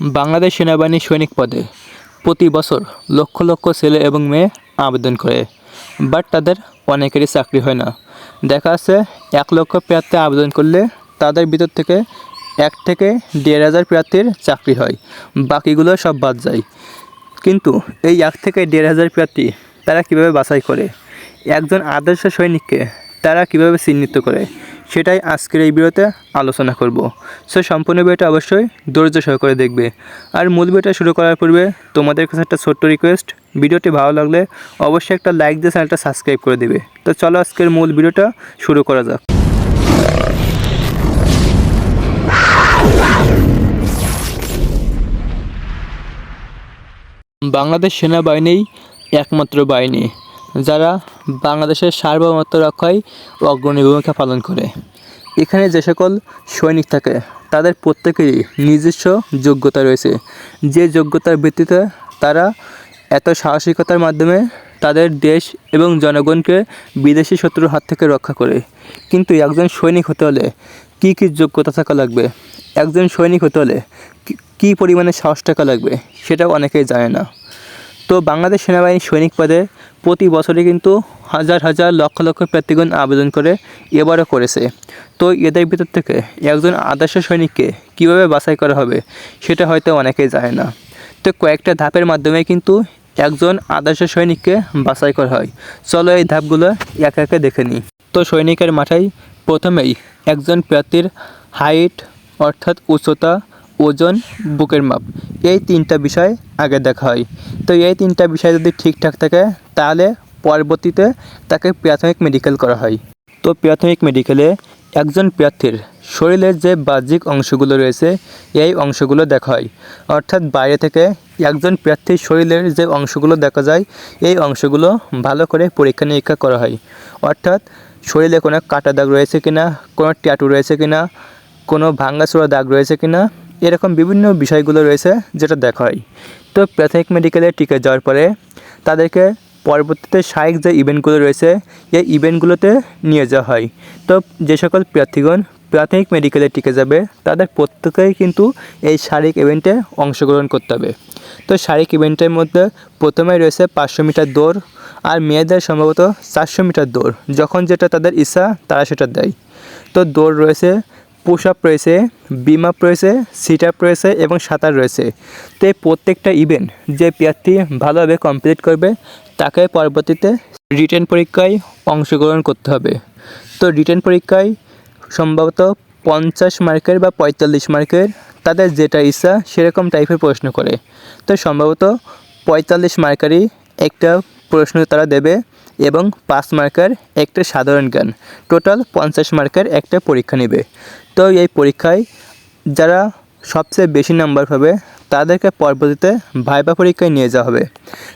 বাংলাদেশ সেনাবাহিনীর সৈনিক পদে প্রতি বছর লক্ষ লক্ষ ছেলে এবং মেয়ে আবেদন করে, বাট তাদের অনেকেরই চাকরি হয় না। দেখা যাচ্ছে এক লক্ষ প্রার্থী আবেদন করলে তাদের ভিতর থেকে এক থেকে দেড় হাজার প্রার্থীর চাকরি হয়, বাকিগুলো সব বাদ যায়। কিন্তু এই এক থেকে দেড় হাজার প্রার্থী তারা কীভাবে বাছাই করে? একজন আদর্শ সৈনিককে তারা কীভাবে চিহ্নিত করে? সেটাই আজকের এই ভিডিওতে আলোচনা করব। সো সম্পূর্ণ ভিডিওটা অবশ্যই ধৈর্য সহকারে দেখবে। আর মূল ভিডিওটা শুরু করার পূর্বে তোমাদের কাছে একটা ছোট্ট রিকোয়েস্ট ভিডিওটি ভালো লাগলে অবশ্যই একটা লাইক দিয়ে চ্যানেলটা সাবস্ক্রাইব করে দেবে। তো চলো আজকের মূল ভিডিওটা শুরু করা যাক। বাংলাদেশ সেনাবাহিনী একমাত্র বাহিনী। যারা বাংলাদেশের সার্বভৌমত্ব রক্ষায় অগ্রণী ভূমিকা পালন করে। এখানে যে সকল সৈনিক থাকে, তাদের প্রত্যেকেরই নিজস্ব যোগ্যতা রয়েছে। যে যোগ্যতার ভিত্তিতে তারা এত সাহসিকতার মাধ্যমে তাদের দেশ এবং জনগণকে বিদেশি শত্রুর হাত থেকে রক্ষা করে। কিন্তু একজন সৈনিক হতে হলে কী কী যোগ্যতা থাকা লাগবে? একজন সৈনিক হতে হলে কী- পরিমাণে সাহস থাকা লাগবে? সেটাও অনেকেই জানে না। তো বাংলাদেশ সেনাবাহিনী সৈনিক পদে প্রতি বছরই কিন্তু হাজার হাজার লক্ষ লক্ষ প্রার্থীগণ আবেদন করে এবারও করেছে। তো এদের ভিতর থেকে একজন আদর্শ সৈনিককে কীভাবে বাছাই করা হবে সেটা হয়তো অনেকেই জানে না। তো কয়েকটা ধাপের মাধ্যমে কিন্তু একজন আদর্শ সৈনিককে বাছাই করা হয়। চলো এই ধাপগুলো একে একে দেখে নিই। তো সৈনিকের মাথায় প্রথমেই একজন প্রার্থীর হাইট অর্থাৎ উচ্চতা, ওজন, বুকের মাপ। এই তিনটা বিষয় আগে দেখা হয়। তো এই তিনটা বিষয় যদি ঠিকঠাক থাকে, তাহলে পরবর্তীতে তাকে প্রাথমিক মেডিকেল করা হয়। তো প্রাথমিক মেডিকেলে একজন প্রার্থীর শরীরের যে বাহ্যিক অংশগুলো রয়েছে, এই অংশগুলো দেখা হয়। অর্থাৎ বাইরে থেকে একজন প্রার্থীর শরীরের যে অংশগুলো দেখা যায়, এই অংশগুলো ভালো করে পরীক্ষা নিরীক্ষা করা হয়। অর্থাৎ শরীরে কোনো কাটা দাগ রয়েছে কিনা, কোনো ট্যাটু রয়েছে কিনা, কোনো ভাঙ্গাচোরা দাগ রয়েছে কিনা এরকম বিভিন্ন বিষয়গুলো রয়েছে যেটা দেখা হয় তো প্রাথমিক মেডিকেলে টিকে যাওয়ার পরে তাদেরকে পরবর্তীতে শারীরিক যে ইভেন্টগুলো রয়েছে, এই ইভেন্টগুলোতে নিয়ে যাওয়া হয়। তো যে সকল প্রার্থীগণ প্রাথমিক মেডিকেলে টিকে যাবে, তাদের প্রত্যেকেই কিন্তু এই শারীরিক ইভেন্টে অংশগ্রহণ করতে হবে। তো শারীরিক ইভেন্টের মধ্যে প্রথমেই রয়েছে পাঁচশো মিটার দৌড় আর মেয়েদের সম্ভবত চারশো মিটার দৌড়। যখন যেটা তাদের ইচ্ছা, তারা সেটা দেয়। তো দৌড় রয়েছে পুশ আপ রয়েছে বিম আপ রয়েছে সিট আপ রয়েছে এবং সাঁতার রয়েছে। তো এই প্রত্যেকটা ইভেন্ট যে প্রার্থী ভালোভাবে কমপ্লিট করবে, তাকে পরবর্তীতে রিটেন পরীক্ষায় অংশগ্রহণ করতে হবে। তো রিটেন পরীক্ষায় সম্ভবত পঞ্চাশ মার্কের বা পঁয়তাল্লিশ মার্কের তাদের যেটা ইচ্ছা সেরকম টাইপের প্রশ্ন করে। তো সম্ভবত পঁয়তাল্লিশ মার্কারই একটা প্রশ্ন তারা দেবে এবং পাঁচ মার্কার একটা সাধারণ জ্ঞান। টোটাল পঞ্চাশ মার্কার একটা পরীক্ষা নেবে। তো এই পরীক্ষায় যারা সবচেয়ে বেশি নাম্বার পাবে, তাদেরকে পরবর্তীতে ভাইবা পরীক্ষায় নিয়ে যাওয়া হবে।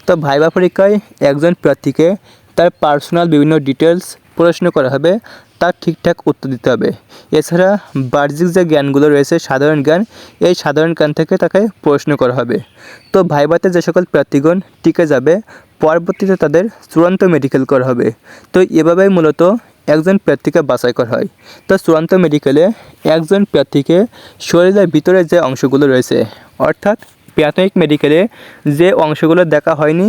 তো ভাইবা পরীক্ষায় একজন প্রার্থীকে তার পার্সোনাল বিভিন্ন ডিটেলস প্রশ্ন করা হবে, তার ঠিকঠাক উত্তর দিতে হবে। এছাড়া বাহ্যিক যে জ্ঞানগুলো রয়েছে, সাধারণ জ্ঞান, এই সাধারণ জ্ঞান থেকে তাকে প্রশ্ন করা হবে। তো ভাইবাতে যে সকল প্রার্থীগণ টিকে যাবে, পরবর্তীতে তাদের চূড়ান্ত মেডিকেল করা হবে। তো এভাবেই মূলত একজন প্রার্থীকে বাছাই করা হয়। তো চূড়ান্ত মেডিকেলে একজন প্রার্থীকে শরীরের ভিতরে যে অংশগুলো রয়েছে, অর্থাৎ প্রাথমিক মেডিকেলে যে অংশগুলো দেখা হয়নি,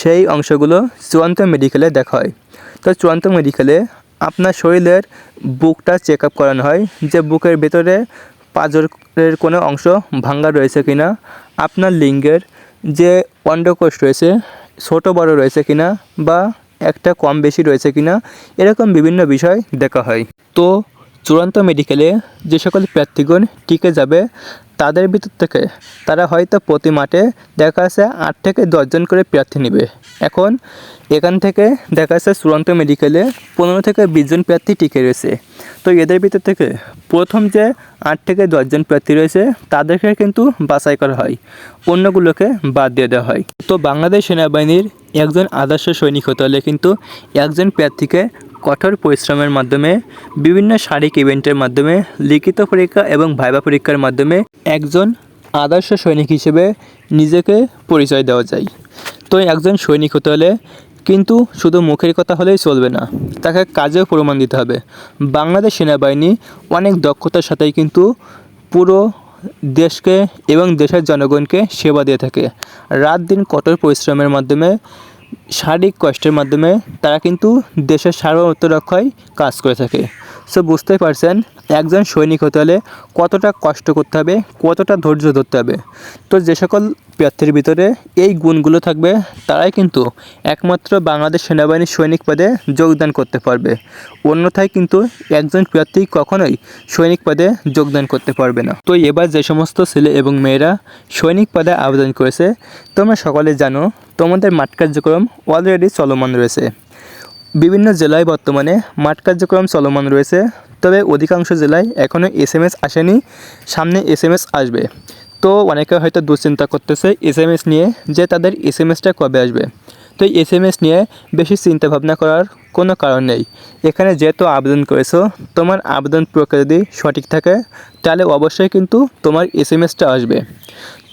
সেই অংশগুলো চূড়ান্ত মেডিকেলে দেখা হয়। তো চূড়ান্ত মেডিকেলে আপনার শরীরের বুকটা চেক আপ করানো হয়, যে বুকের ভেতরে পাঁজরের কোনো অংশ ভাঙ্গা রয়েছে কিনা, আপনার লিঙ্গের যে অন্ডকোষ রয়েছে, ছোট বড় রয়েছে কিনা বা একটা কম বেশি রয়েছে কিনা, এরকম বিভিন্ন বিষয় দেখা হয়। তো চূড়ান্ত মেডিকেলে যে সকল প্রার্থীগণ টিকে যাবে তাদের ভিতর থেকে তারা হয়তো প্রতি মাঠে দেখা যাচ্ছে আট থেকে দশজন করে প্রার্থী নেবে। এখন এখান থেকে দেখা যাচ্ছে চূড়ান্ত মেডিকেলে পনেরো থেকে বিশজন প্রার্থী টিকে রয়েছে। তো এদের ভিতর থেকে প্রথম যে আট থেকে দশজন প্রার্থী রয়েছে, তাদেরকে কিন্তু বাছাই করা হয়। অন্যগুলোকে বাদ দিয়ে দেওয়া হয়। তো বাংলাদেশ সেনাবাহিনীর একজন আদর্শ সৈনিক হতে হলে কিন্তু একজন প্রার্থীকে কঠোর পরিশ্রমের মাধ্যমে, বিভিন্ন শারীরিক ইভেন্টের মাধ্যমে, লিখিত পরীক্ষা এবং ভাইবা পরীক্ষার মাধ্যমে একজন আদর্শ সৈনিক হিসেবে নিজেকে পরিচয় দেওয়া যায়। তো একজন সৈনিক হতে হলে কিন্তু শুধু মুখের কথা হলেই চলবে না, তাকে কাজেও প্রমাণ দিতে হবে। বাংলাদেশ সেনাবাহিনী অনেক দক্ষতার সাথেই কিন্তু পুরো দেশকে এবং দেশের জনগণকে সেবা দিয়ে থাকে। রাত দিন কঠোর পরিশ্রমের মাধ্যমে শারীরিক কষ্টের মাধ্যমে তারা কিন্তু দেশের সার্বভৌমত্ব রক্ষায় কাজ করে থাকে। সো বুঝতেই পারছেন, একজন সৈনিক হতে হলে কতটা কষ্ট করতে হবে, কতটা ধৈর্য ধরতে হবে। তো যে সকল প্রার্থীর ভিতরে এই গুণগুলো থাকবে, তারাই কিন্তু একমাত্র বাংলাদেশ সেনাবাহিনীর সৈনিক পদে যোগদান করতে পারবে। অন্যথায় কিন্তু একজন প্রার্থী কখনোই সৈনিক পদে যোগদান করতে পারবে না। তো এবার যে সমস্ত ছেলে এবং মেয়েরা সৈনিক পদে আবেদন করেছে, তোমরা সকলে জানো তোমাদের মাঠ কার্যক্রম অলরেডি চলমান রয়েছে। বিভিন্ন জেলায় বর্তমানে মাঠ কার্যক্রম চলমান রয়েছে, তবে অধিকাংশ জেলায় এখনও এস এম এস আসেনি, সামনে এস এম এস আসবে। তো অনেকে হয়তো দুশ্চিন্তা করতেছে এস এম এস নিয়ে যে তাদের এস এম এসটা কবে আসবে। তো এস এম এস নিয়ে বেশি চিন্তা ভাবনা করার কোনো কারণ নেই। এখানে যেহেতু আবেদন করেছ, তোমার আবেদন প্রক্রিয়া যদি সঠিক থাকে, তাহলে অবশ্যই কিন্তু তোমার এস এম এসটা আসবে।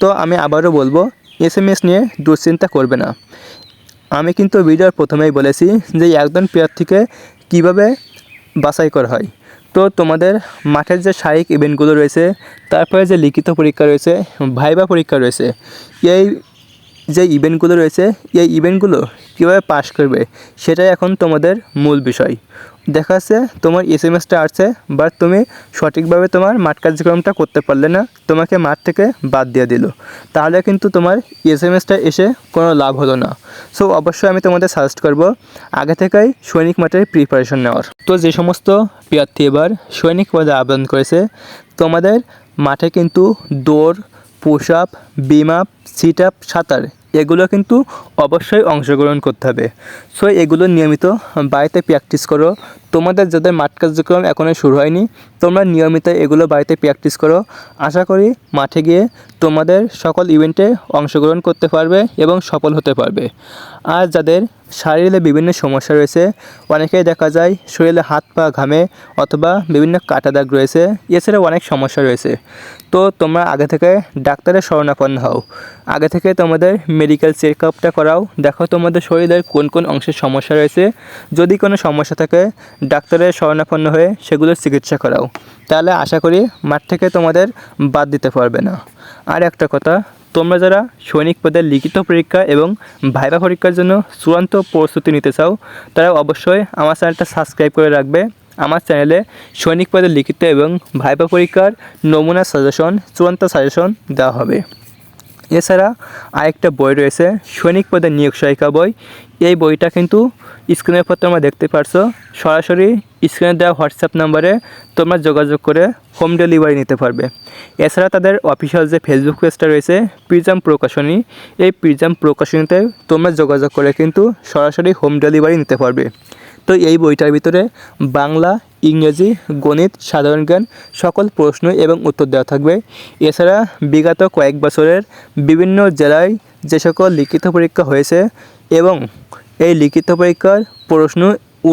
তো আমি আবারও বলব এস এম এস নিয়ে দুশ্চিন্তা করবে না। আমি কিন্তু ভিডিওর প্রথমেই বলেছি যে একজন প্রার্থীকে কীভাবে বাছাই করা হয়। তো তোমাদের মাঠের যে শারীরিক ইভেন্টগুলো রয়েছে, তারপরে যে লিখিত পরীক্ষা রয়েছে ভাইবা পরীক্ষা রয়েছে, এই যে ইভেন্টগুলো রয়েছে, এই ইভেন্টগুলো কীভাবে পাশ করবে, সেটাই এখন তোমাদের মূল বিষয়। দেখা যাচ্ছে তোমার এস এম এসটা আসছে বাট তুমি সঠিকভাবে তোমার মাঠ কার্যক্রমটা করতে পারলে না, তোমাকে মাঠ থেকে বাদ দিয়ে দিল। তাহলে কিন্তু তোমার এস এম এসটা এসে কোনো লাভ হলো না। সো অবশ্যই আমি তোমাদের সাজেস্ট করব, আগে থেকেই সৈনিক মাঠের প্রিপারেশন নেওয়ার। তো যে সমস্ত প্রার্থী এবার সৈনিক পদে আবেদন করেছে, তোমাদের মাঠে কিন্তু দৌড় push up beam up sit up সাঁতার, এগুলো কিন্তু অবশ্যই অংশগ্রহণ করতে হবে। সো এগুলো নিয়মিত বাড়িতে প্র্যাকটিস করো। তোমাদের যাদের মাঠ কার্যক্রম এখনও শুরু হয়নি, তোমরা নিয়মিত এগুলো বাড়িতে প্র্যাকটিস করো। আশা করি মাঠে গিয়ে তোমাদের সকল ইভেন্টে অংশগ্রহণ করতে পারবে এবং সফল হতে পারবে। আর যাদের শরীরে বিভিন্ন সমস্যা রয়েছে, অনেকেই দেখা যায় শরীরে হাত পা ঘামে অথবা বিভিন্ন কাটা দাগ রয়েছে, এছাড়াও অনেক সমস্যা রয়েছে। তো তোমরা আগে থেকে ডাক্তারের শরণাপন্ন হও। আগে থেকে তোমাদের মেডিকেল চেক আপটা করাও। দেখো তোমাদের শরীরের কোন কোন অংশের সমস্যা রয়েছে। যদি কোনো সমস্যা থাকে ডাক্তারের শরণাপন্ন হয়ে সেগুলোর চিকিৎসা করাও। তাহলে আশা করি মাঠ থেকে তোমাদের বাদ দিতে পারবে না। আর একটা কথা, তোমরা যারা সৈনিক পদের লিখিত পরীক্ষা এবং ভাইবা পরীক্ষার জন্য চূড়ান্ত প্রস্তুতি নিতে চাও, তারা অবশ্যই আমার চ্যানেলটা সাবস্ক্রাইব করে রাখবে। আমার চ্যানেলে সৈনিক পদের লিখিত এবং ভাইবা পরীক্ষার নমুনা সাজেশন, চূড়ান্ত সাজেশন দেওয়া হবে। এছাড়া আরেকটা বই রয়েছে, সৈনিক পদের নিয়োগ সহায়িকা বই। এই বইটা কিন্তু স্ক্রিনের পর তোমরা দেখতে পারছ, সরাসরি স্ক্রিনে দেওয়া হোয়াটসঅ্যাপ নাম্বারে তোমরা যোগাযোগ করে হোম ডেলিভারি নিতে পারবে। এছাড়া তাদের অফিসিয়াল যে ফেসবুক পেজটা রয়েছে, প্রিজাম প্রকাশনী, এই প্রিজাম প্রকাশনীতে তোমরা যোগাযোগ করে কিন্তু সরাসরি হোম ডেলিভারি নিতে পারবে। তো এই বইটার ভিতরে বাংলা, ইংরেজি, গণিত, সাধারণ জ্ঞান সকল প্রশ্ন এবং উত্তর দেওয়া থাকবে। এছাড়া বিগত কয়েক বছরের বিভিন্ন জেলায় যে সকল লিখিত পরীক্ষা হয়েছে এবং এই লিখিত পরীক্ষার প্রশ্ন,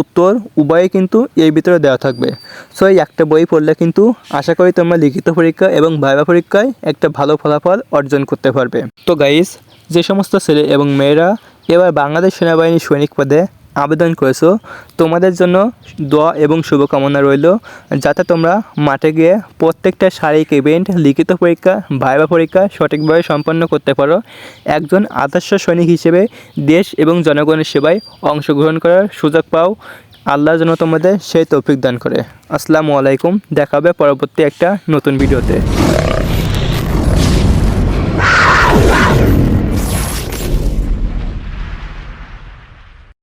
উত্তর উভয়ে কিন্তু এই ভিতরে দেওয়া থাকবে। সো এই একটা বই পড়লে কিন্তু আশা করি তোমরা লিখিত পরীক্ষা এবং ভাইবা পরীক্ষায় একটা ভালো ফলাফল অর্জন করতে পারবে। তো গাইস যে সমস্ত ছেলে এবং মেয়েরা এবার বাংলাদেশ সেনাবাহিনী সৈনিক পদে আবেদন করেছ। তোমাদের জন্য দোয়া এবং শুভকামনা রইল। যাতে তোমরা মাঠে গিয়ে প্রত্যেকটা শারীরিক ইভেন্ট লিখিত পরীক্ষা, ভাইবা পরীক্ষা সঠিকভাবে সম্পন্ন করতে পারো। একজন আদর্শ সৈনিক হিসেবে দেশ এবং জনগণের সেবায় অংশগ্রহণ করার সুযোগ পাও। আল্লাহ যেন তোমাদের সেই তৌফিক দান করে। আসসালামু আলাইকুম। দেখা হবে পরবর্তী একটা নতুন ভিডিওতে।